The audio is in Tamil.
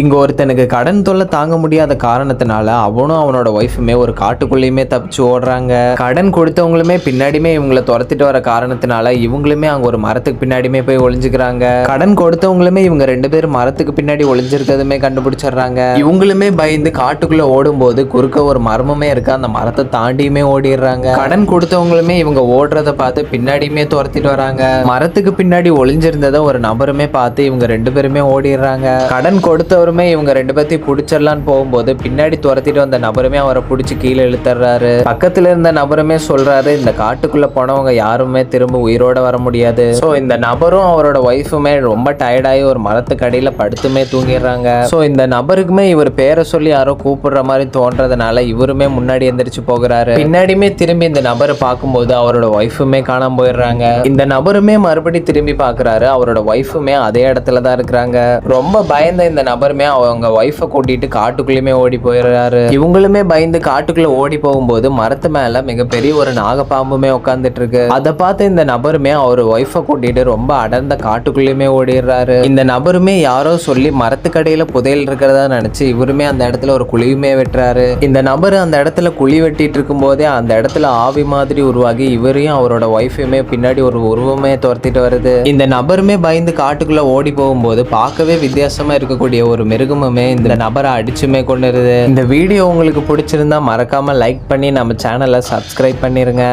இங்கே ஒருத்தனுக்கு கடன் தொல்லை தாங்க முடியாத காரணத்தினால அவனும் அவனோட ஒய்ஃபுமே ஒரு காட்டுக்குள்ளேயுமே தப்பிச்சு ஓடுறாங்க. கடன் கொடுத்தவங்களுமே பின்னாடியுமே இவங்களை துரத்திட்டு வர காரணத்தினால இவங்களுமே அங்க ஒரு மரத்துக்கு பின்னாடியுமே போய் ஒளிஞ்சுக்கிறாங்க. கடன் கொடுத்தவங்களுமே இவங்க ரெண்டு பேரும் மரத்துக்கு பின்னாடி ஒளிஞ்சிருக்கிறதுமே கண்டுபிடிச்சிடுறாங்க. இவங்களுமே பயந்து காட்டுக்குள்ள ஓடும்போது குறுக்க ஒரு மர்மமே இருக்கு. அந்த மரத்தை தாண்டியுமே ஓடிடுறாங்க. கடன் கொடுத்தவங்களுமே இவங்க ஓடுறத பார்த்து பின்னாடியுமே துரத்திட்டு வராங்க. மரத்துக்கு பின்னாடி ஒளிஞ்சிருந்ததை ஒரு நபருமே பார்த்து இவங்க ரெண்டு பேருமே ஓடிடுறாங்க. கடன் கொடுத்தவர் கொடுத்தவருமே இவங்க ரெண்டு பேர்த்தையும் பிடிச்சிடலான்னு போகும்போது பின்னாடி துரத்திட்டு வந்த நபருமே அவரை பிடிச்சி கீழே இழுத்துறாரு. பக்கத்துல இருந்த நபருமே சொல்றாரு இந்த காட்டுக்குள்ள போனவங்க யாருமே திரும்ப உயிரோட வர முடியாது. ஸோ இந்த நபரும் அவரோட ஒய்ஃபுமே ரொம்ப டயர்டாகி ஒரு மரத்துக்கு அடியில படுத்துமே தூங்கிடுறாங்க. ஸோ இந்த நபருக்குமே இவர் பேரை சொல்லி யாரோ கூப்பிடுற மாதிரி தோன்றதுனால இவருமே முன்னாடி எந்திரிச்சு போகிறாரு. பின்னாடியுமே திரும்பி இந்த நபரை பார்க்கும்போது அவரோட ஒய்ஃபுமே காணாம போயிடுறாங்க. இந்த நபருமே மறுபடி திரும்பி பார்க்கறாரு. அவரோட ஒய்ஃபுமே அதே இடத்துல தான் இருக்கிறாங்க. ரொம்ப பயந்த இந்த நபருமே அவங்க ஒய்ஃபை கூட்டிட்டு காட்டுக்குள்ளேயுமே ஓடி போயிடுறாரு. இவங்களுமே பயந்து காட்டுக்குள்ள ஓடி போகும்போது மரத்து மேல மிகப்பெரிய ஒரு நாகப்பாம்புமே உட்காந்துட்டு இருக்கு அதை பார்த்து இந்த நபருமே அவர் ஒய்ஃபை கூட்டிட்டு ரொம்ப அடர்ந்த காட்டுக்குள்ளேயுமே ஓடிடுறாரு. இந்த நபருமே யாரோ சொல்லி மரத்துக்கடையில புதையல் இருக்கிறதா நினைச்சு இவருமே அந்த இடத்துல ஒரு குழியுமே வெட்டுறாரு. இந்த நபர் அந்த இடத்துல குழி வெட்டிட்டு இருக்கும் போதே அந்த இடத்துல ஆவி மாதிரி உருவாகி இவரையும் அவரோட ஒய்ஃபையுமே பின்னாடி ஒரு உருவமே துரத்திட்டு வருது. இந்த நபருமே பயந்து காட்டுக்குள்ள ஓடி போகும்போது பார்க்கவே வித்தியாசமா இருக்கக்கூடிய ஒரு மிருகமுமே இந்த நபரை அடிச்சுமே கொண்டுருது இந்த வீடியோ உங்களுக்கு பிடிச்சிருந்தா மறக்காம லைக் பண்ணி நம்ம சேனலை சப்ஸ்கிரைப் பண்ணிருங்க.